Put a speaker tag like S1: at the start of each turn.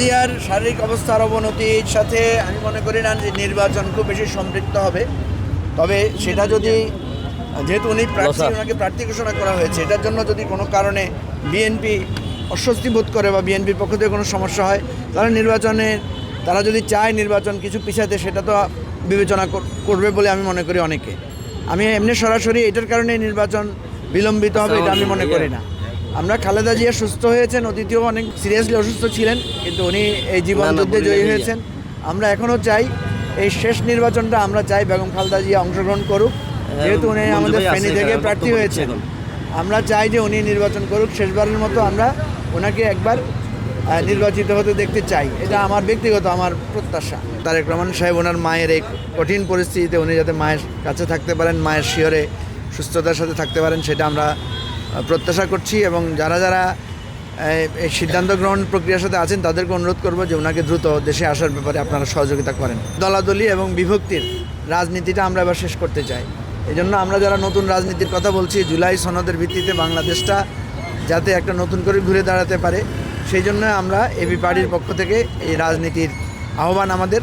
S1: জিয়ার শারীরিক অবস্থার অবনতির সাথে আমি মনে করি না যে নির্বাচন খুব বেশি সম্পৃক্ত হবে। তবে সেটা যদি যেহেতু উনি প্রার্থী। ওনাকে প্রার্থী ঘোষণা করা হয়েছে এটার জন্য যদি কোনো কারণে বিএনপি অস্বস্তি বোধ করে বা বিএনপির পক্ষ থেকে কোনো সমস্যা হয় তাহলে নির্বাচনে তারা যদি চায় নির্বাচন কিছু পিছাতে সেটা তো বিবেচনা করবে বলে আমি মনে করি অনেকে। আমি এমনি সরাসরি এটার কারণে নির্বাচন বিলম্বিত হবে এটা আমি মনে করি না। আমরা খালেদা জিয়া সুস্থ হয়েছেন অতীতেও অনেক সিরিয়াসলি অসুস্থ ছিলেন কিন্তু উনি এই জীবন যুদ্ধে জয়ী হয়েছেন। আমরা এখনও চাই এই শেষ নির্বাচনটা আমরা চাই বেগম খালেদা জিয়া অংশগ্রহণ করুক যেহেতু উনি আমাদের ফেনী থেকে প্রার্থী হয়েছেন। আমরা চাই যে উনি নির্বাচন করুক শেষবারের মতো আমরা ওনাকে একবার নির্বাচিত হতে দেখতে চাই। এটা আমার ব্যক্তিগত আমার প্রত্যাশা। তারেক রহমান সাহেব ওনার মায়ের এই কঠিন পরিস্থিতিতে উনি যাতে মায়ের কাছে থাকতে পারেন মায়ের শিয়রে সুস্থতার সাথে থাকতে পারেন সেটা আমরা প্রত্যাশা করছি এবং যারা যারা এই সিদ্ধান্ত গ্রহণ প্রক্রিয়ার সাথে আছেন, তাদেরকে অনুরোধ করব যে ওনাকে দ্রুত দেশে আসার ব্যাপারে আপনারা সহযোগিতা করেন। দলাদলি এবং বিভক্তির রাজনীতিটা আমরা এবার শেষ করতে চাই। এই জন্য আমরা যারা নতুন রাজনীতির কথা বলছি, জুলাই সনদের ভিত্তিতে বাংলাদেশটা যাতে একটা নতুন করে ঘুরে দাঁড়াতে পারে, সেই জন্য আমরা এবি পার্টির পক্ষ থেকে এই রাজনীতির আহ্বান আমাদের।